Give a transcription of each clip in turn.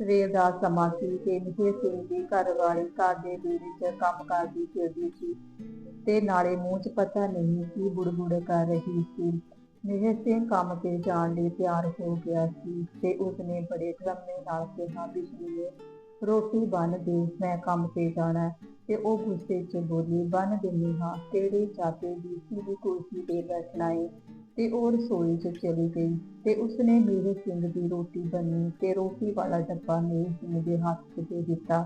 ਸਵੇਰ ਦਾ ਸਮਾਂ ਸੀ ਤੇ ਮਿਹਰ ਸਿੰਘ ਦੀ ਘਰਵਾਲੀ ਘਰ ਦੇ ਵਿੱਚ ਕੰਮ ਕਰਦੀ ਫਿਰਦੀ ਸੀ। ਤੇ ਨਾਲੇ ਮੂੰਹ 'ਚ ਪਤਾ ਨਹੀਂ ਕੀ ਬੁੜਬੁੜ ਕਰ ਰਹੀ ਸੀ। ਮਿਹਰ ਸਿੰਘ ਕੰਮ ਤੇ ਜਾਣ ਲਈ ਤਿਆਰ ਹੋ ਗਿਆ ਸੀ ਤੇ ਉਸਨੇ ਬੜੇ ਧਰਮੇ ਨਾਲ ਕਿਹਾ ਬਿਸ਼ਨੀਏ ਰੋਟੀ ਬੰਨ ਦੇ, ਮੈਂ ਕੰਮ ਤੇ ਜਾਣਾ ਤੇ ਉਹ ਗੁੱਸੇ 'ਚ ਬੋਲੀ, ਬੰਨ ਦਿੰਦੀ ਹਾਂ, ਤੇਰੇ ਚਾਚੇ ਦੀ ਸੀधी ਕੁਰਸੀ ਤੇ ਬੈਠਣਾ ਏ। ਤੇ ਉਹ ਰਸੋਈ 'ਚ ਚਲੀ ਗਈ ਤੇ ਉਸਨੇ ਮੇਰੇ ਸਿੰਘ ਦੀ ਰੋਟੀ ਬੰਨੀ ਤੇ ਰੋਟੀ ਵਾਲਾ ਡੱਬਾ ਮੇਰੇ ਸਿੰਘ ਦੇ ਹੱਥ 'ਚ ਦੇ ਦਿੱਤਾ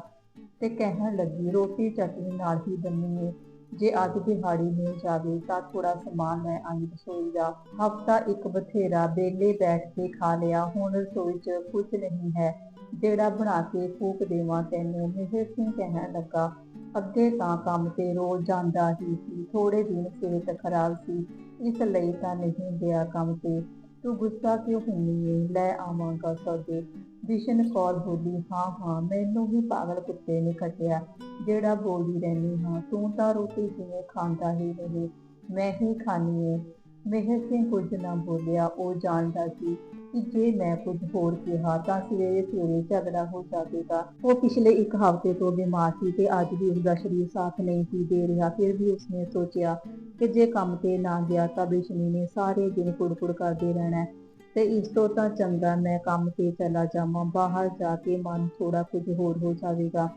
ਤੇ ਕਹਿਣ ਲੱਗੀ, ਰੋਟੀ ਚਟਨੀ ਨਾਲ ਹੀ ਬੰਨੀ ਏ ਜੇ ਅੱਜ ਦਿਹਾੜੀ ਮਿਲ ਜਾਵੇ ਤਾਂ ਥੋੜਾ ਸਮਾਨ ਲੈ ਆਈ ਰਸੋਈ ਦਾ। ਹਫਤਾ ਇੱਕ ਬਥੇਰਾ ਬੇਲੇ ਬੈਠ ਕੇ ਖਾ ਲਿਆ, ਹੁਣ ਰਸੋਈ 'ਚ ਕੁਝ ਨਹੀਂ ਹੈ, ਜਿਹੜਾ ਬਣਾ ਕੇ ਫੂਕ ਦੇਵਾਂ ਤੈਨੂੰ, ਮਿਹਰ ਸਿੰਘ ਕਹਿਣ ਲੱਗਾ। ਅੱਗੇ ਤਾਂ ਕੰਮ ਤੇ ਰੋਜ਼ ਜਾਂਦਾ ਹੀ ਸੀ ਥੋੜੇ ਦਿਨ ਸਿਹਤ ਖਰਾਬ ਸੀ। ਇਸ ਲਈ ਤਾਂ ਨਹੀਂ ਗਿਆ ਕੰਮ ਤੇ। ਤੂੰ ਗੁੱਸਾ ਕਿਉਂ ਹੁੰਨੀ ਏ? ਲੈ ਆਵਾਂਗਾ ਸੌਦੇ। ਬਿਸ਼ਨ ਕੌਰ ਬੋਲੀ, ਹਾਂ ਹਾਂ, ਮੈਨੂੰ ਵੀ ਪਾਗਲ ਕੁੱਤੇ ਨੇ ਕੱਟਿਆ ਜਿਹੜਾ ਬੋਲਦੀ ਰਹਿੰਦੀ ਹਾਂ, ਤੂੰ ਤਾਂ ਰੋਟੀ ਜਿਵੇਂ ਖਾਂਦਾ ਹੀ ਰਹੇ। ਮੈਂ ਹੀ ਖਾਣੀ ਏ। ਮਿਹਰ ਸਿੰਘ ਕੁਝ ਨਾ ਬੋਲਿਆ, ਉਹ ਜਾਣਦਾ ਸੀ ਕਿ ਜੇ ਮੈਂ ਕੁਝ ਹੋਰ ਕਿਹਾ ਤਾਂ ਸਵੇਰੇ ਸਵੇਰੇ ਝਗੜਾ ਹੋ ਜਾਵੇਗਾ। ਉਹ ਪਿਛਲੇ ਇੱਕ ਹਫ਼ਤੇ ਤੋਂ ਬਿਮਾਰ ਸੀ ਤੇ ਅੱਜ ਵੀ ਉਸਦਾ ਸਰੀਰ ਸਾਥ ਨਹੀਂ ਸੀ ਦੇ ਰਿਹਾ, ਫਿਰ ਵੀ ਉਸਨੇ ਸੋਚਿਆ ਕਿ ਜੇ ਕੰਮ ਤੇ ਨਾ ਗਿਆ ਤਾਂ ਬਿਸ਼ਨੀ ਨੇ ਸਾਰੇ ਦਿਨ ਕੁੜਕੁੜ ਕਰਦੇ ਰਹਿਣਾ ਤੇ ਇਸ ਤੋਂ ਤਾਂ ਚੰਗਾ ਮੈਂ ਕੰਮ ਤੇ ਚਲਾ ਜਾਵਾਂ, ਬਾਹਰ ਜਾ ਕੇ ਮਨ ਥੋੜਾ ਕੁਝ ਹੋਰ ਹੋ ਜਾਵੇਗਾ।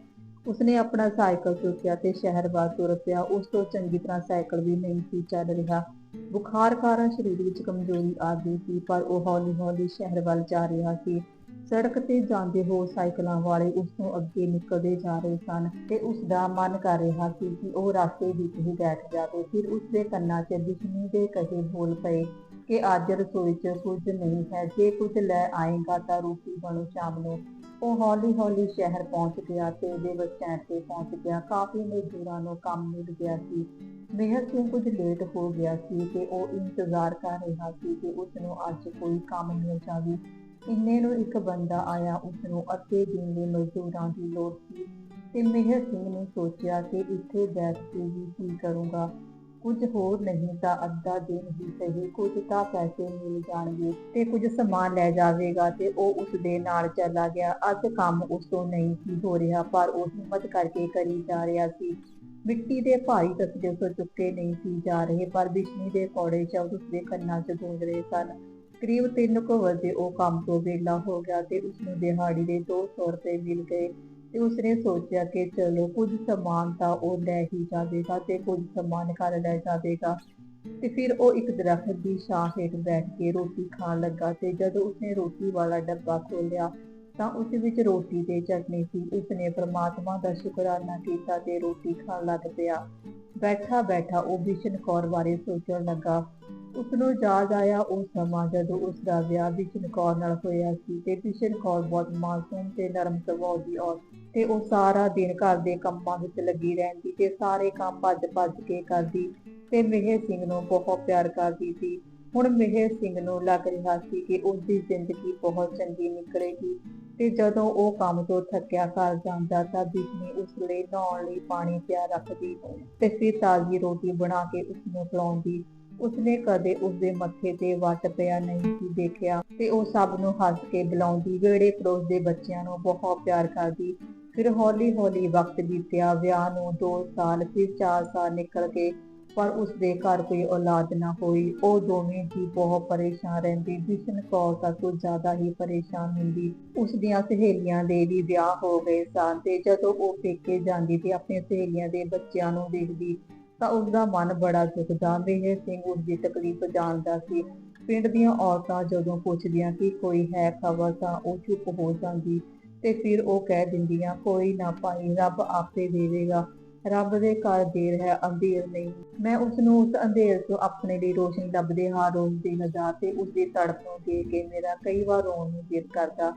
ਉਸਨੇ ਆਪਣਾ ਸਾਈਕਲ ਚੁੱਕਿਆ ਤੇ ਸ਼ਹਿਰ ਵੱਲ ਤੁਰ ਪਿਆ। ਉਸ ਤੋਂ ਚੰਗੀ ਤਰ੍ਹਾਂ ਸਾਈਕਲ ਵੀ ਨਹੀਂ ਸੀ ਚੱਲ ਰਿਹਾ। ਬੁਖਾਰ ਕਾਰਨ ਸਰੀਰ ਵਿੱਚ ਕਮਜ਼ੋਰੀ ਆ ਗਈ ਸੀ, ਪਰ ਉਹ ਹੌਲੀ-ਹੌਲੀ ਸ਼ਹਿਰ ਵੱਲ ਜਾ ਰਿਹਾ ਸੀ। ਸੜਕ ਤੇ ਜਾਂਦੇ ਹੋ ਸਾਈਕਲਾਂ ਵਾਲੇ ਉਸ ਤੋਂ ਅੱਗੇ ਨਿਕਲਦੇ ਜਾ ਰਹੇ ਸਨ ਤੇ ਉਸ ਦਾ ਮਨ ਕਰ ਰਿਹਾ ਸੀ ਕਿ ਉਹ ਰਸਤੇ ਵਿੱਚ ਹੀ ਬੈਠ ਜਾਵੇ। ਫਿਰ ਉਸ ਦੇ ਕੰਨਾਂ 'ਚ ਬਿਸ਼ਨੀ ਦੇ ਕਹੇ ਬੋਲ ਪਏ ਕਿ, ਅੱਜ ਰਸੋਈ 'ਚ ਕੁਝ ਨਹੀਂ ਹੈ, ਜੇ ਕੁਝ ਲੈ ਆਏਗਾ ਤਾਂ ਰੋਟੀ ਬਣੋ ਸ਼ਾਮ ਨੂੰ। ਉਹ ਹੌਲੀ-ਹੌਲੀ ਸ਼ਹਿਰ ਪਹੁੰਚ ਗਿਆ ਤੇ ਉਹਦੇ ਬੱਸ ਸਟੈਂਡ ਤੇ ਪਹੁੰਚ ਗਿਆ। ਕਾਫੀ ਮਜ਼ਦੂਰਾਂ ਨੂੰ ਕੰਮ ਮਿਲ ਗਿਆ ਸੀ। ਮਿਹਰ ਸਿੰਘ ਕੁਝ ਲੇਟ ਹੋ ਗਿਆ ਸੀ ਤੇ ਉਹ ਇੰਤਜ਼ਾਰ ਕਰ ਰਿਹਾ ਸੀ ਕਿ ਉਸ ਨੂੰ ਅੱਜ ਕੋਈ ਕੰਮ ਮਿਲ ਜਾਵੇ। ਇੰਨੇ ਨੂੰ ਇੱਕ ਬੰਦਾ ਆਇਆ ਉਸ ਨੂੰ ਅੱਧੇ ਦਿਨ ਲਈ ਮਜ਼ਦੂਰਾਂ ਦੀ ਲੋੜ ਸੀ ਤੇ ਮਿਹਰ ਸਿੰਘ ਨੇ ਸੋਚਿਆ ਕਿ ਇੱਥੇ ਬੈਠ ਕੇ ਵੀ ਕੀ ਕਰੂੰਗਾ। ਕੁਝ ਹੋਰ ਨਹੀਂ ਤਾਂ ਅੱਧਾ ਦਿਨ ਹੀ ਸਹੀ, ਕੁਝ ਤਾਂ ਪੈਸੇ ਮਿਲ ਜਾਣਗੇ ਤੇ ਕੁਝ ਸਮਾਨ ਲੈ ਜਾਵੇਗਾ ਤੇ ਉਹ ਉਸ ਦੇ ਨਾਲ ਚਲਾ ਗਿਆ। ਅੱਜ ਕੰਮ ਉਸ ਤੋਂ ਨਹੀਂ ਸੀ ਹੋ ਰਿਹਾ, ਪਰ ਉਹ ਹਿੰਮਤ ਕਰਕੇ ਕਰੀ ਜਾ ਰਿਹਾ ਸੀ। ਮਿੱਟੀ ਦੇ ਭਾਰੀ ਤਸਲੇ ਉਸ ਚੁੱਕੇ ਨਹੀਂ ਸੀ ਜਾ ਰਹੇ, ਪਰ ਬਿਸ਼ਨੀ ਦੇ ਕੋੜੇ ਸ਼ਬਦ ਉਸ ਦੇ ਕੰਨਾਂ 'ਚ ਗੂੰਜ ਰਹੇ ਸਨ। ਕਰੀਬ 3 ਕੁ ਵਜੇ ਉਹ ਕੰਮ ਤੋਂ ਵਿਹਲਾ ਹੋ ਗਿਆ ਤੇ ਉਸ ਨੂੰ ਦਿਹਾੜੀ ਦੇ 200 ਰੁਪਏ ਮਿਲ ਗਏ ਤੇ ਉਸਨੇ ਸੋਚਿਆ ਕਿ ਚਲੋ ਕੁਝ ਸਮਾਨ ਤਾਂ ਉਹ ਲੈ ਹੀ ਜਾਵੇਗਾ ਤੇ ਕੁਝ ਸਮਾਨ ਘਰ ਲੈ ਜਾਵੇਗਾ। ਤੇ ਫਿਰ ਉਹ ਇੱਕ ਦਰਖਤ ਦੀ ਛਾਂ ਹੇਠ ਬੈਠ ਕੇ ਰੋਟੀ ਖਾਣ ਲੱਗਾ ਤੇ ਜਦੋਂ ਉਸਨੇ ਰੋਟੀ ਵਾਲਾ ਡੱਬਾ ਖੋਲ੍ਹਿਆ ਤਾਂ ਉਸ ਵਿੱਚ ਰੋਟੀ ਤੇ ਚਟਨੀ ਸੀ। ਉਸਨੇ ਪ੍ਰਮਾਤਮਾ ਦਾ ਸ਼ੁਕਰਾਨਾ ਕੀਤਾ ਤੇ ਰੋਟੀ ਖਾਣ ਲੱਗ ਪਿਆ। ਬੈਠਾ ਬੈਠਾ ਉਹ ਬਿਸ਼ਨ ਕੌਰ ਬਾਰੇ ਸੋਚਣ ਲੱਗਾ ਉਸ ਨੂੰ ਯਾਦ ਆਇਆ ਉਹ ਸਮਾਂ ਜਦੋਂ ਉਸ ਦਾ ਵਿਆਹ ਬਿਸ਼ਨ ਕੌਰ ਨਾਲ ਹੋਇਆ ਸੀ ਤੇ ਬਿਸ਼ਨ ਕੌਰ ਬਹੁਤ ਮਾਸੂਮ ਤੇ ਨਰਮ ਸੁਭਾਅ ਦੀ ਔਰਤ ਤੇ ਉਹ ਸਾਰਾ ਦਿਨ ਘਰ ਦੇ ਕੰਮਾਂ ਵਿੱਚ ਲੱਗੀ ਰਹਿੰਦੀ ਤੇ ਸਾਰੇ ਕੰਮ ਭੱਜ-ਭੱਜ ਕੇ ਕਰਦੀ ਤੇ ਮਿਹਰ ਸਿੰਘ ਨੂੰ ਬਹੁਤ ਪਿਆਰ ਕਰਦੀ ਸੀ। ਹੁਣ ਮਿਹਰ ਸਿੰਘ ਨੂੰ ਲੱਗ ਰਿਹਾ ਸੀ ਕਿ ਉਸ ਦੀ ਜ਼ਿੰਦਗੀ ਬਹੁਤ ਚੰਗੀ ਨਿਕਲੇਗੀ ਤੇ ਜਦੋਂ ਉਹ ਕੰਮ ਤੋਂ ਥੱਕਿਆ ਘਰ ਜਾਂਦਾ ਤਾਂ ਬਿਸ਼ਨੀ ਉਸ ਲਈ ਨਹਾਉਣ ਲਈ ਪਾਣੀ ਤਿਆਰ ਰੱਖਦੀ ਤੇ ਫਿਰ ਤਾਜ਼ੀ ਰੋਟੀ ਬਣਾ ਕੇ ਉਸ ਨੂੰ ਖਿਲਾਉਂਦੀ। ਉਸਨੇ ਕਦੇ ਉਸਦੇ ਮੱਥੇ ਤੇ ਵੱਟ ਪਿਆ ਨਹੀਂ ਸੀ ਦੇਖਿਆ ਤੇ ਉਹ ਸਭ ਨੂੰ ਹੱਸ ਕੇ ਬੁਲਾਉਂਦੀ ਵੇੜੇ ਪੜੋਸ ਦੇ ਬੱਚਿਆਂ ਨੂੰ ਬਹੁਤ ਪਿਆਰ ਕਰਦੀ। ਫਿਰ ਹੌਲੀ-ਹੌਲੀ ਵਕਤ ਬੀਤਿਆ, ਵਿਆਹ ਨੂੰ 2 ਸਾਲ, ਫਿਰ 4 ਸਾਲ ਨਿਕਲ ਗਏ, ਪਰ ਉਸ ਦੇ ਘਰ ਕੋਈ ਔਲਾਦ ਨਾ ਹੋਈ। ਉਹ ਦੋਵੇਂ ਜੀ ਬਹੁਤ ਪਰੇਸ਼ਾਨ ਰਹਿੰਦੀ। ਬਿਸ਼ਨ ਕੌਰ ਤਾਂ ਕੁਝ ਜ਼ਿਆਦਾ ਹੀ ਪਰੇਸ਼ਾਨ ਹੁੰਦੀ। ਉਸ ਦੀਆਂ ਸਹੇਲੀਆਂ ਦੇ ਵੀ ਵਿਆਹ ਹੋ ਗਏ ਸਨ ਤੇ ਜਦੋਂ ਉਹ ਪੇਕੇ ਜਾਂਦੀ ਤੇ ਆਪਣੀਆਂ ਸਹੇਲੀਆਂ ਦੇ ਬੱਚਿਆਂ ਨੂੰ ਦੇਖਦੀ ਤਾਂ ਉਸ ਦਾ ਮਨ ਬੜਾ ਦੁਖਦਾ ਮਿਹਰ ਸਿੰਘ ਉਸ ਦੀ ਤਕਲੀਫ ਜਾਣਦਾ ਸੀ। ਪਿੰਡ ਦੀਆਂ ਔਰਤਾਂ ਜਦੋਂ ਪੁੱਛਦੀਆਂ ਕਿ ਕੋਈ ਹੈ ਖਬਰ ਤਾਂ ਉਹ ਚੁੱਪ ਹੋ ਜਾਂਦੀ ਤੇ ਫਿਰ ਉਹ ਕਹਿ ਦਿੰਦੀਆਂ, ਕੋਈ ਨਾ ਭਾਈ, ਰੱਬ ਆਪੇ ਦੇਵੇਗਾ। ਰੱਬ ਦੇ ਘਰ ਦੇਰ ਹੈ, ਅੰਧੇਰ ਨਹੀਂ। ਮੈਂ ਉਸ ਨੂੰ ਉਸ ਅੰਧੇਰ ਤੋਂ ਆਪਣੇ ਲਈ ਰੋਸ਼ਨੀ ਲੱਭਦੇ ਹਾਂ, ਰੋਜ਼ ਦੀ ਨਜ਼ਾਰ ਤੇ ਉਸ ਦੀ ਤੜਪ ਨੂੰ ਦੇਖ ਕੇ ਮੇਰਾ ਕਈ ਵਾਰ ਰੋਣ ਨੂੰ ਦਿਲ ਕਰਦਾ।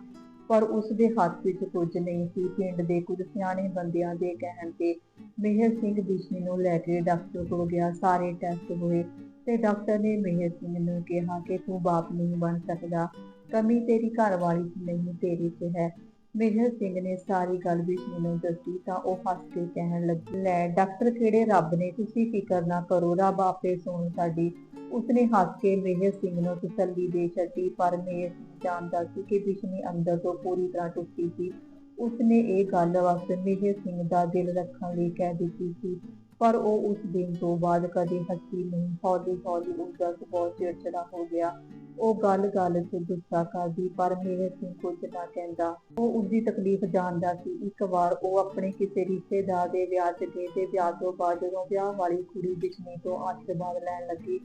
ਪਰ ਉਸ ਦੇ ਹੱਥ ਵਿੱਚ ਕੁਝ ਨਹੀਂ ਸੀ। ਪਿੰਡ ਦੇ ਕੁਝ ਸਿਆਣੇ ਬੰਦਿਆਂ ਦੇ ਕਹਿਣ ਤੇ ਮਿਹਰ ਸਿੰਘ ਬਿਸ਼ਨੀ ਨੂੰ ਲੈ ਕੇ ਡਾਕਟਰ ਕੋਲ ਗਿਆ। ਸਾਰੇ ਟੈਸਟ ਹੋਏ ਤੇ ਡਾਕਟਰ ਨੇ ਮਿਹਰ ਸਿੰਘ ਨੂੰ ਕਿਹਾ ਕਿ ਤੂੰ ਬਾਪ ਨਹੀਂ ਬਣ ਸਕਦਾ। ਕਮੀ ਤੇਰੀ ਘਰ ਵਾਲੀ 'ਚ ਨਹੀਂ, ਤੇਰੇ 'ਚ ਹੈ। ਮਿਹਰ ਸਿੰਘ ਨੇ ਸਾਰੀ ਗੱਲ ਬਿਸ਼ਨੀ ਨੂੰ ਦੱਸੀ ਤਾਂ ਉਹ ਹੱਸ ਕੇ ਕਹਿਣ ਲੱਗੀ, ਲੈ ਡਾਕਟਰ ਕਿਹੜੇ ਰੱਬ ਨੇ? ਤੁਸੀਂ ਫਿਕਰ ਨਾ ਕਰੋ, ਰੱਬ ਆਪੇ ਸੁਣ ਸਾਡੀ। ਉਸਨੇ ਹੱਸ ਕੇ ਮੇਹਰ ਸਿੰਘ ਨੂੰ ਤਸੱਲੀ ਦੇ ਛੱਡੀ, ਪਰ ਮੇਹਰ ਜਾਣਦਾ ਸੀ ਕਿ ਬਿਸ਼ਨੀ ਅੰਦਰ ਤੋਂ ਪੂਰੀ ਤਰ੍ਹਾਂ ਟੁੱਟੀ ਸੀ, ਉਸਨੇ ਇਹ ਗੱਲ ਵਕਤ ਮੇਹਰ ਸਿੰਘ ਦਾ ਦਿਲ ਰੱਖਣ ਲਈ ਕਹਿ ਦਿੱਤੀ ਸੀ, ਪਰ ਉਹ ਉਸ ਦਿਨ ਤੋਂ ਬਾਅਦ ਕਦੇ ਹੱਸੀ ਨਹੀਂ ਹੌਲੀ ਹੌਲੀ ਉਸਦਾ ਸੁਭਾਅ ਚਿੜਚਿੜਾ ਹੋ ਗਿਆ। ਉਹ ਗੱਲ ਗੱਲ 'ਚ ਗੁੱਸਾ ਕਰਦੀ, ਪਰ ਮੇਹਰ ਸਿੰਘ ਕੁਝ ਨਾ ਕਹਿੰਦਾ। ਉਹ ਉਸਦੀ ਤਕਲੀਫ ਜਾਣਦਾ ਸੀ। ਇੱਕ ਵਾਰ ਉਹ ਆਪਣੇ ਕਿਸੇ ਰਿਸ਼ਤੇਦਾਰ ਦੇ ਵਿਆਹ 'ਚ ਗਏ ਤੇ ਵਿਆਹ ਤੋਂ ਬਾਅਦ ਜਦੋਂ ਵਿਆਹ ਵਾਲੀ ਕੁੜੀ ਬਿਸ਼ਨੀ ਤੋਂ ਆਸ਼ੀਰਵਾਦ ਲੈਣ ਲੱਗੀ,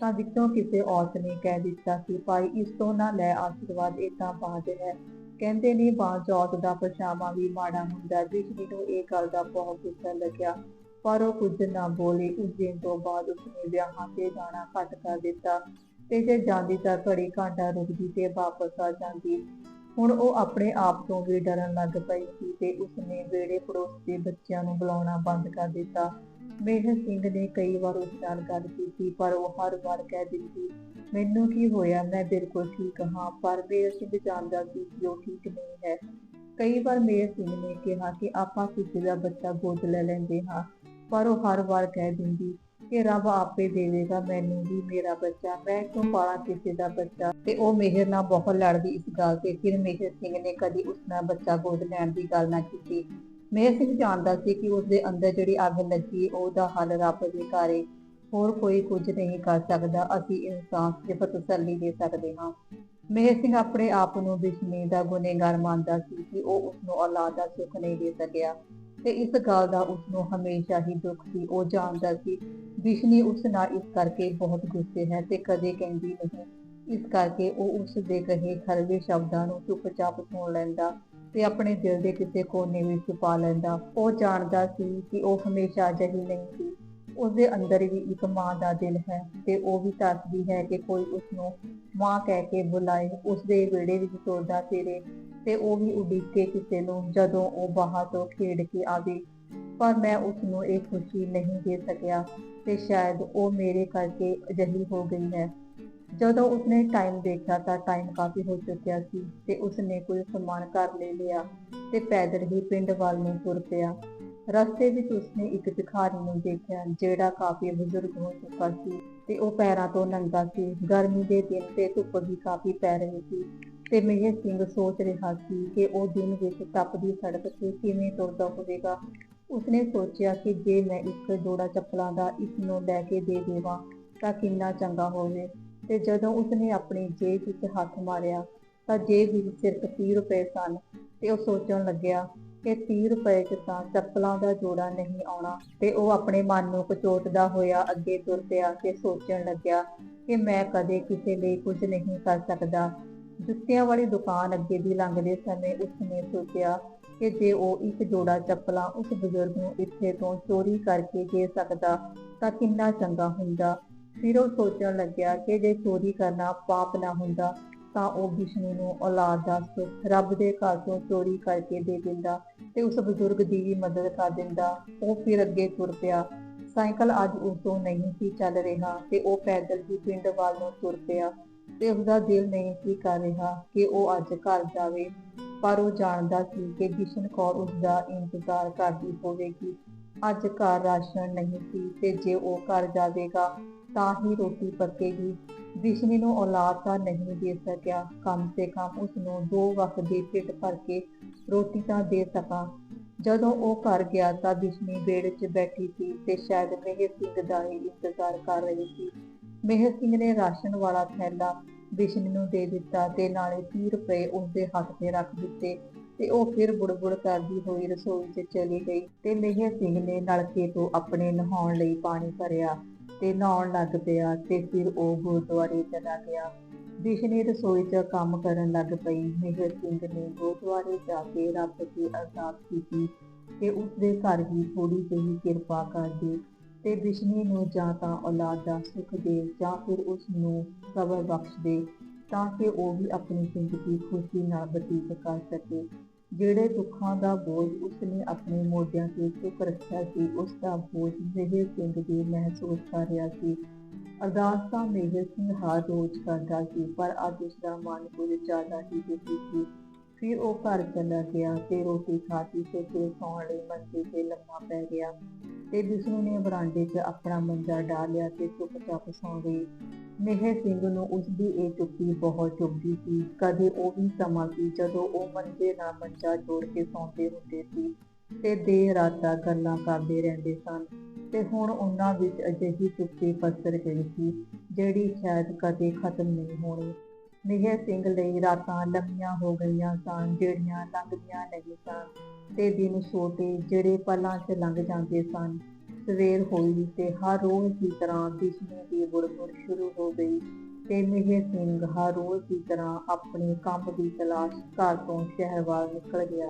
ਤਾਂ ਵਿੱਚੋਂ ਕਿਸੇ ਔਰਤ ਨੇ ਕਹਿ ਦਿੱਤਾ ਸੀ ਭਾਈ, ਇਸ ਤੋਂ ਨਾ ਲੈ ਆਸ਼ੀਰਵਾਦ ਇਹ ਤਾਂ ਬਾਤ ਹੈ। ਕਹਿੰਦੇ ਨੇ ਬਾਂਝ ਔਰਤ ਦਾ ਪਛਾਵਾ ਵੀ ਮਾੜਾ ਹੁੰਦਾ। ਬਿਸ਼ਨੀ ਨੂੰ ਇਹ ਗੱਲ ਦਾ ਬਹੁਤ ਗੁੱਸਾ ਲੱਗਿਆ, ਪਰ ਉਹ ਕੁਝ ਨਾ ਬੋਲੀ। ਉਸ ਦਿਨ ਤੋਂ ਬਾਅਦ ਉਸਨੇ ਵਿਆਹਾਂ ਤੇ ਜਾਣਾ ਘੱਟ ਕਰ ਦਿੱਤਾ। ਤੇ ਜੇ ਜਾਂਦੀ ਤਾਂ ਘੜੀ ਘੰਟਾ ਰੁਕਦੀ ਤੇ ਵਾਪਸ ਆ ਜਾਂਦੀ। ਹੁਣ ਉਹ ਆਪਣੇ ਆਪ ਤੋਂ ਵੀ ਡਰਨ ਲੱਗ ਪਈ ਸੀ ਤੇ ਉਸਨੇ ਵੇੜੇ ਪੜੋਸ ਦੇ ਬੱਚਿਆਂ ਨੂੰ ਬੁਲਾਉਣਾ ਬੰਦ ਕਰ ਦਿੱਤਾ। ਮੇਹਰ ਸਿੰਘ ਨੇ ਕਈ ਵਾਰ ਉਸ ਨਾਲ ਗੱਲ ਕੀਤੀ, ਪਰ ਉਹ ਹਰ ਵਾਰ ਕਹਿ ਦਿੰਦੀ, ਮੈਨੂੰ ਕੀ ਹੋਇਆ? ਮੈਂ ਬਿਲਕੁਲ ਠੀਕ ਹਾਂ, ਪਰ ਮੇਹਰ ਸਿੰਘ ਜਾਣਦਾ ਸੀ ਕਿ ਉਹ ਠੀਕ ਨਹੀਂ ਹੈ। ਕਈ ਵਾਰ ਮੇਹਰ ਸਿੰਘ ਨੇ ਕਿਹਾ ਕਿ ਆਪਾਂ ਕਿਸੇ ਦਾ ਬੱਚਾ ਗੋਦ ਲੈ ਲੈਂਦੇ ਹਾਂ, ਪਰ ਉਹ ਹਰ ਵਾਰ ਕਹਿ ਦਿੰਦੀ ਕਿ ਰੱਬ ਆਪੇ ਦੇਵੇਗਾ ਮੈਨੂੰ ਵੀ ਮੇਰਾ ਬੱਚਾ, ਮੈਂ ਕਿਉਂ ਪਾਲਾਂ ਕਿਸੇ ਦਾ ਬੱਚਾ? ਤੇ ਉਹ ਮਿਹਰ ਨਾਲ ਬਹੁਤ ਲੜਦੀ ਇਸ ਗੱਲ ਤੇ, ਫਿਰ ਮਿਹਰ ਸਿੰਘ ਨੇ ਕਦੀ ਉਸ ਨਾਲ ਬੱਚਾ ਗੋਦ ਲੈਣ ਦੀ ਗੱਲ ਨਾ ਕੀਤੀ। ਮਿਹਰ ਸਿੰਘ ਜਾਣਦਾ ਸੀ ਕਿ ਉਸ ਦੇ ਅੰਦਰ ਜਿਹੜੀ ਅੱਗ ਲੱਗੀ, ਉਹਦਾ ਹੱਲ ਰੱਬ ਦੇ ਘਰੇ ਹੋਰ ਕੋਈ ਕੁਝ ਨਹੀਂ ਕਰ ਸਕਦਾ, ਅਸੀਂ ਇਨਸਾਨ ਸਿਰਫ ਤਸੱਲੀ ਦੇ ਸਕਦੇ ਹਾਂ। ਮੇਹਰ ਸਿੰਘ ਆਪਣੇ ਆਪ ਨੂੰ ਬਿਸ਼ਮੀ ਦਾ ਗੁਨੇਗਾਰ ਮੰਨਦਾ ਸੀ ਕਿ ਉਹ ਉਸ ਨੂੰ ਔਲਾਦ ਦਾ ਸੁੱਖ ਨਹੀਂ ਦੇ ਸਕਿਆ। ਤੇ ਇਸ ਗੱਲ ਦਾ ਉਸ ਨੂੰ ਹਮੇਸ਼ਾ ਹੀ ਦੁੱਖ ਸੀ। ਉਹ ਜਾਣਦਾ ਸੀ ਵਿਸ਼ਨੀ ਉਸ ਨਾਲ ਇਸ ਕਰਕੇ ਬਹੁਤ ਗੁੱਸੇ ਹੈ ਤੇ ਕਦੇ ਕਹਿੰਦੀ ਨਹੀਂ। ਇਸ ਕਰਕੇ ਉਹ ਉਸ ਦੇ ਕਹੇ ਖਰਵੇ ਸ਼ਬਦਾਂ ਨੂੰ ਚੁੱਪਚਾਪ ਸੁਣ ਲੈਂਦਾ ਤੇ ਆਪਣੇ ਦਿਲ ਦੇ ਕਿਸੇ ਕੋਨੇ ਵਿੱਚ ਛੁਪਾ ਲੈਂਦਾ। ਉਹ ਜਾਣਦਾ ਸੀ ਕਿ ਉਹ ਹਮੇਸ਼ਾ ਅਜਿਹੀ ਨਹੀਂ ਸੀ। ਉਸ ਦੇ ਅੰਦਰ ਵੀ ਇੱਕ ਮਾਂ ਦਾ ਦਿਲ ਹੈ ਤੇ ਉਹ ਵੀ ਤਰਸਦੀ ਹੈ ਕਿ ਕੋਈ ਉਸ ਨੂੰ ਮਾਂ ਕਹਿ ਕੇ ਬੁਲਾਏ। ਉਸ ਦੇ ਵਿੜੇ ਵਿੱਚ ਤੁਰਦਾ ਫਿਰੇ ਤੇ ਉਹ ਵੀ ਉਡੀਕੇ ਕਿਸੇ ਨੂੰ ਜਦੋਂ ਉਹ ਬਾਹਰ ਤੋਂ ਖੇਡ ਕੇ ਆਵੇ। ਪਰ ਮੈਂ ਉਸ ਨੂੰ ਇਹ ਖੁਸ਼ੀ ਨਹੀਂ ਦੇ ਸਕਿਆ ਤੇ ਸ਼ਾਇਦ ਉਹ ਮੇਰੇ ਕਰਕੇ ਅਜਿਹੀ ਹੋ ਗਈ ਹੈ। ਜਦੋਂ ਉਸਨੇ ਟਾਈਮ ਦੇਖਿਆ ਤਾਂ ਟਾਈਮ ਕਾਫੀ ਹੋ ਚੁੱਕਿਆ ਸੀ ਤੇ ਉਸਨੇ ਕੋਈ ਸਮਾਨ ਘਰ ਲੈ ਲਿਆ ਤੇ ਪੈਦਲ ਹੀ ਪਿੰਡ ਵੱਲ ਨੂੰ ਤੁਰ ਪਿਆ। ਰਸਤੇ ਵਿੱਚ ਉਸਨੇ ਇੱਕ ਭਿਖਾਰੀ ਨੂੰ ਦੇਖਿਆ ਜਿਹੜਾ ਕਾਫੀ ਬਜ਼ੁਰਗ ਹੋ ਚੁੱਕਾ ਸੀ ਤੇ ਉਹ ਪੈਰਾਂ ਤੋਂ ਨੰਗਾ ਸੀ। ਗਰਮੀ ਦੇ ਦਿਨ ਤੇ ਧੁੱਪ ਵੀ ਕਾਫੀ ਪੈ ਰਹੀ ਸੀ ਤੇ ਮੇਹਰ ਸਿੰਘ ਸੋਚ ਰਿਹਾ ਸੀ ਕਿ ਉਹ ਦਿਨ ਵਿੱਚ ਤਪਦੀ ਸੜਕ ਤੇ ਕਿਵੇਂ ਤੁਰਦਾ ਹੋਵੇਗਾ। ਉਸਨੇ ਸੋਚਿਆ ਕਿ ਜੇ ਮੈਂ ਇੱਕ ਜੋੜਾ ਚੱਪਲਾਂ ਦਾ ਇਸ ਨੂੰ ਲੈ ਕੇ ਦੇ ਦੇਵਾਂ, ਤਾਂ ਕਿੰਨਾ ਚੰਗਾ ਹੋਵੇ। ਤੇ ਜਦੋਂ ਉਸਨੇ ਆਪਣੀ ਜੇਬ ਵਿੱਚ ਹੱਥ ਮਾਰਿਆ, ਤਾਂ ਜੇਬ ਵਿੱਚ ਸਿਰਫ 30 ਰੁਪਏ ਸਨ ਤੇ ਉਹ ਸੋਚਣ ਲੱਗਿਆ ਕਿ 30 ਰੁਪਏ 'ਚ ਤਾਂ ਚੱਪਲਾਂ ਦਾ ਜੋੜਾ ਨਹੀਂ ਆਉਣਾ ਤੇ ਉਹ ਆਪਣੇ ਮਨ ਨੂੰ ਕਚੋਟਦਾ ਹੋਇਆ ਅੱਗੇ ਤੁਰ ਪਿਆ ਤੇ ਸੋਚਣ ਲੱਗਿਆ ਕਿ ਮੈਂ ਕਦੇ ਕਿਸੇ ਲਈ ਕੁਝ ਨਹੀਂ ਕਰ ਸਕਦਾ। ਜੁੱਤਿਆਂ ਵਾਲੀ ਦੁਕਾਨ ਅੱਗੇ ਦੀ ਲੰਘਦੇ ਸਮੇਂ ਉਸਨੇ ਸੋਚਿਆ ਕਿ ਜੇ ਉਹ ਇੱਕ ਜੋੜਾ ਚੱਪਲਾਂ ਉਸ ਬਜ਼ੁਰਗ ਨੂੰ ਇੱਥੇ ਤੋਂ ਚੋਰੀ ਕਰਕੇ ਦੇ ਸਕਦਾ ਤਾਂ ਕਿੰਨਾ ਚੰਗਾ ਹੁੰਦਾ। ਫਿਰ ਉਹ ਸੋਚਣ ਲੱਗਿਆ ਕਿ ਜੇ ਚੋਰੀ ਕਰਨਾ ਪਾਪ ਨਾ ਹੁੰਦਾ ਤਾਂ ਉਹ ਵਿਸ਼ਨੂੰ ਨੂੰ ਔਲਾਦ ਦਾ ਰੱਬ ਦੇ ਘਰ ਤੋਂ ਚੋਰੀ ਕਰਕੇ ਦੇ ਦਿੰਦਾ ਤੇ ਉਸ ਬਜ਼ੁਰਗ ਦੀ ਵੀ ਮਦਦ ਕਰ ਦਿੰਦਾ। ਉਹ ਫਿਰ ਅੱਗੇ ਤੁਰ ਪਿਆ। ਸਾਈਕਲ ਅੱਜ ਉਸ ਤੋਂ ਨਹੀਂ ਸੀ ਚੱਲ ਰਿਹਾ ਤੇ ਉਹ ਪੈਦਲ ਹੀ ਪਿੰਡ ਵੱਲ ਨੂੰ ਤੁਰ ਪਿਆ। ਤੇ ਉਸਦਾ ਦਿਲ ਨਹੀਂ ਸੀ ਕਰ ਰਿਹਾ ਕਿ ਉਹ ਅੱਜ ਘਰ ਜਾਵੇ, ਪਰ ਉਹ ਜਾਣਦਾ ਸੀ ਕਿ ਜਿਸ਼ਨ ਕੌਰ ਉਸਦਾ ਇੰਤਜ਼ਾਰ ਕਰਦੀ ਹੋਵੇਗੀ। ਅੱਜ ਘਰ ਰਾਸ਼ਨ ਨਹੀਂ ਸੀ ਤੇ ਜੇ ਉਹ ਘਰ ਜਾਵੇਗਾ ਤਾਂ ਹੀ ਰੋਟੀ ਪੱਕੇਗੀ। ਵਿਸ਼ਨੀ ਨੂੰ ਔਲਾਦ ਤਾਂ ਨਹੀਂ ਦੇ ਸਕਿਆ। ਕਮ ਸੇ ਕਮ ਉਸ ਨੂੰ ਦੋ ਵਕਤ ਦੇ ਪਿੱਟ ਭਰ ਕੇ ਰੋਟੀ ਤਾਂ ਦੇ ਸਕਾਂ। ਜਦੋਂ ਉਹ ਘਰ ਗਿਆ ਤਾਂ ਵਿਸ਼ਨੀ ਬੇੜ 'ਚ ਬੈਠੀ ਸੀ ਤੇ ਸ਼ਾਇਦ ਮੇਹਰ ਸਿੰਘ ਦਾ ਹੀ ਇੰਤਜ਼ਾਰ ਕਰ ਰਹੀ ਸੀ। ਮੇਹਰ ਸਿੰਘ ਨੇ ਰਾਸ਼ਨ ਵਾਲਾ ਥੈਲਾ ਬਿਸ਼ਨ ਨੂੰ ਦੇ ਦਿੱਤਾ ਤੇ ਨਾਲੇ 30 ਰੁਪਏ ਉਸਦੇ ਹੱਥ 'ਤੇ ਰੱਖ ਦਿੱਤੇ ਤੇ ਉਹ ਫਿਰ ਬੁੜਬੁੜ ਕਰਦੀ ਹੋਈ ਰਸੋਈ 'ਚ ਚਲੀ ਗਈ ਤੇ ਮੇਹਰ ਸਿੰਘ ਨੇ ਨਲਕੇ ਤੋਂ ਆਪਣੇ ਨਹਾਉਣ ਲਈ ਪਾਣੀ ਭਰਿਆ ਤੇ ਨਹਾਉਣ ਲੱਗ ਪਿਆ ਤੇ ਫਿਰ ਉਹ ਗੁਰਦੁਆਰੇ ਚਲਾ ਗਿਆ। ਵਿਸ਼ਨੀ ਰਸੋਈ 'ਚ ਕੰਮ ਕਰਨ ਲੱਗ ਪਈ। ਮੇਹਰ ਸਿੰਘ ਨੇ ਗੁਰਦੁਆਰੇ ਜਾ ਕੇ ਰੱਬ ਦੀ ਅਰਦਾਸ ਕੀਤੀ ਕਿ ਉਸ ਦੇ ਘਰ ਵੀ ਥੋੜੀ ਜਿਹੀ ਕਿਰਪਾ ਕਰ ਦੇ ਤੇ ਵਿਸ਼ਨੀ ਨੂੰ ਜਾਂ ਤਾਂ ਔਲਾਦ ਦਾ ਸੁੱਖ ਦੇ ਜਾਂ ਫਿਰ ਉਸ ਨੂੰ ਸਬਰ ਬਖਸ਼ ਦੇ, ਤਾਂ ਕਿ ਉਹ ਵੀ ਆਪਣੀ ਜ਼ਿੰਦਗੀ ਖੁਸ਼ੀ ਨਾਲ ਬਤੀਤ ਕਰ ਸਕੇ। ਜਿਹੜੇ ਦੁੱਖਾਂ ਦਾ ਬੋਝ ਉਸਨੇ ਆਪਣੇ ਮੋਢਿਆਂ 'ਤੇ ਚੁੱਕ ਰੱਖਿਆ ਸੀ, ਉਸ ਦਾ ਬੋਝ ਮੇਹਰ ਸਿੰਘ ਦੀ ਮਹਿਸੂਸ ਕਰ ਰਿਹਾ ਸੀ। ਅਰਦਾਸ ਤਾਂ ਮੇਹਰ ਸਿੰਘ ਹਰ ਰੋਜ਼ ਕਰਦਾ ਸੀ, ਪਰ ਅੱਜ ਉਸ ਦਾ ਮਨ ਕੁਝ ਜ਼ਿਆਦਾ ਹੀ ਦੁਖੀ ਸੀ। ਫਿਰ ਉਹ ਘਰ ਚਲਾ ਗਿਆ ਤੇ ਰੋਟੀ ਖਾਤੀ ਤੇ ਫਿਰ ਸੌਣ ਲਈ ਮੰਜੇ ਤੇ ਲੰਮਾ ਪੈ ਗਿਆ। ਤੇ ਵਿਸ਼ਨੂੰ ਨੇ ਬਰਾਂਡੇ 'ਚ ਆਪਣਾ ਮੰਜਾ ਡਾਲਿਆ ਤੇ ਚੁੱਪਚਾਪ ਸੌਂ ਗਈ। ਮਿਹਰ ਸਿੰਘ ਨੂੰ ਉਸਦੀ ਇਹ ਚੁੱਪੀ ਬਹੁਤ ਚੁੱਭਦੀ ਸੀ। ਕਦੇ ਉਹ ਵੀ ਸਮਾਂ ਸੀ ਜਦੋਂ ਉਹ ਮੰਜੇ ਨਾਲ ਮੰਜਾ ਜੋੜ ਕੇ ਸੌਂਦੇ ਹੁੰਦੇ ਸੀ ਤੇ ਦੇਰ ਰਾਤਾਂ ਗੱਲਾਂ ਕਰਦੇ ਰਹਿੰਦੇ ਸਨ। ਤੇ ਹੁਣ ਉਹਨਾਂ ਵਿੱਚ ਅਜਿਹੀ ਚੁੱਪੀ ਪਸਰ ਗਈ ਸੀ, ਜਿਹੜੀ ਸ਼ਾਇਦ ਕਦੇ ਖਤਮ ਨਹੀਂ ਹੋਣੀ। ਮਿਹਰ ਸਿੰਘ ਲਈ ਰਾਤਾਂ ਲੰਮੀਆਂ ਹੋ ਗਈਆਂ ਸਨ, ਜਿਹੜੀਆਂ ਲੰਘਦੀਆਂ ਨਹੀਂ ਸਨ। ਤੇ ਦਿਨ ਛੋਟੇ ਜਿਹੜੇ ਪਲਾਂ 'ਚ ਲੰਘ ਜਾਂਦੇ ਸਨ। ਸਵੇਰ ਹੋਈ ਤੇ ਹਰ ਰੋਜ਼ ਦੀ ਤਰ੍ਹਾਂ ਬਿਜਲੀ ਦੀ ਬੁੜਬੁੜ ਸ਼ੁਰੂ ਹੋ ਗਈ ਤੇ ਮਿਹਰ ਸਿੰਘ ਹਰ ਰੋਜ਼ ਦੀ ਤਰ੍ਹਾਂ ਆਪਣੇ ਕੰਮ ਦੀ ਤਲਾਸ਼ ਘਰ ਤੋਂ ਸ਼ਹਿਰ ਵੱਲ ਨਿਕਲ ਗਿਆ।